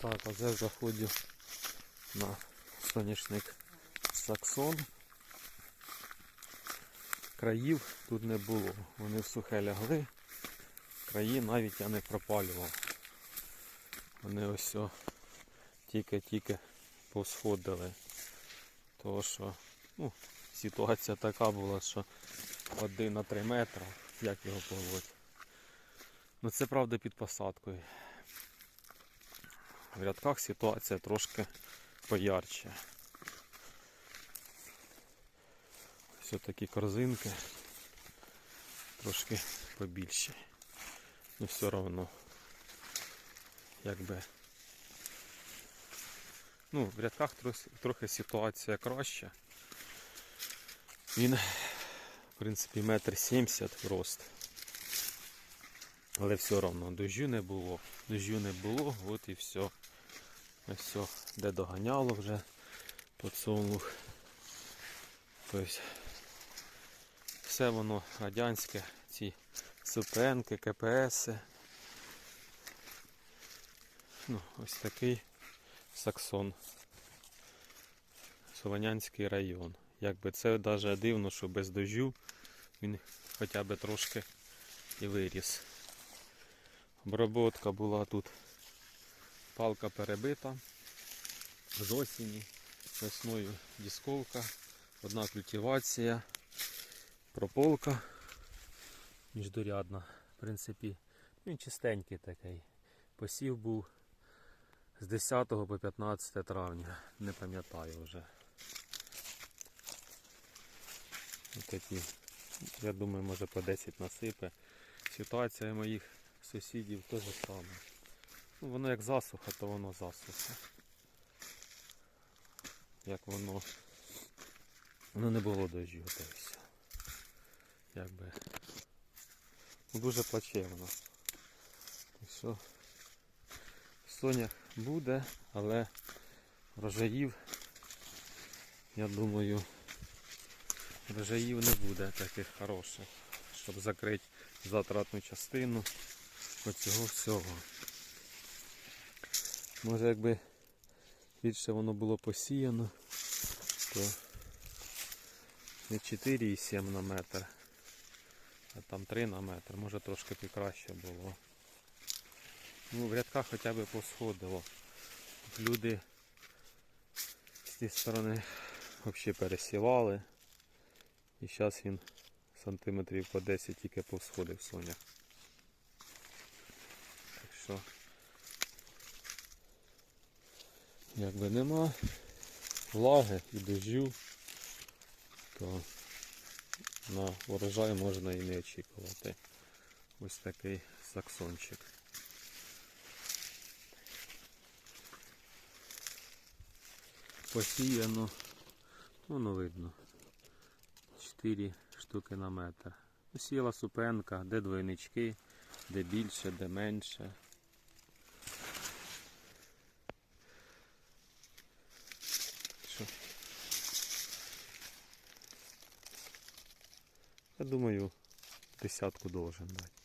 Так, а я заходжу на соняшник Саксон. Країв тут не було. Вони в сухе лягли. Краї навіть я не пропалював. Вони ось тільки-тільки посходили. Тому що ну, ситуація така була, що один на 3 метри, як його полоть. Ну це правда під посадкою. В рядках ситуація трошки поярче. Ось такі корзинки трошки побільші. Ну все одно якби ну, в рядках трохи, ситуація краща. Він, в принципі, метр сімдесят рост. Але все одно дощу не було. Дощу не було, от і все. Ось все, де доганяло вже подсолнух. Тобто все воно радянське, ці СПНки, КПСи. Ну, ось такий Саксон. Солонянський район. Якби це навіть дивно, що без дождю він хоча б трошки і виріс. Оброботка була тут. Палка перебита з осені, весною дисковка, одна культивація, прополка міждорядна. В принципі, він чистенький такий. Посів був з 10 по 15 травня, не пам'ятаю вже. Ось такі, я думаю, може по 10 насипе. Ситуація моїх сусідів теж саме. Воно як засуха, то воно засуха. Як воно. Ну не було дощу, то все. Якби. Ну, дуже плачевно. І що? Соня буде, але врожаїв, я думаю, врожаїв не буде таких хороших, щоб закрити затратну частину оцього всього. Може якби більше воно було посіяно, то не 4,7 на метр, а там 3 на метр, може трошки краще було. Ну, в рядках хоча б посходило. Люди з цієї сторони взагалі пересівали. І зараз він сантиметрів по 10 тільки повсходив соня. Так що якби нема влаги і дождю, то на урожай можна і не очікувати. Ось такий саксончик. Посіяно, воно видно. 4 штуки на метр. Посіяла супенка, де двойнички, де більше, де менше. Я думаю, десятку должен дати.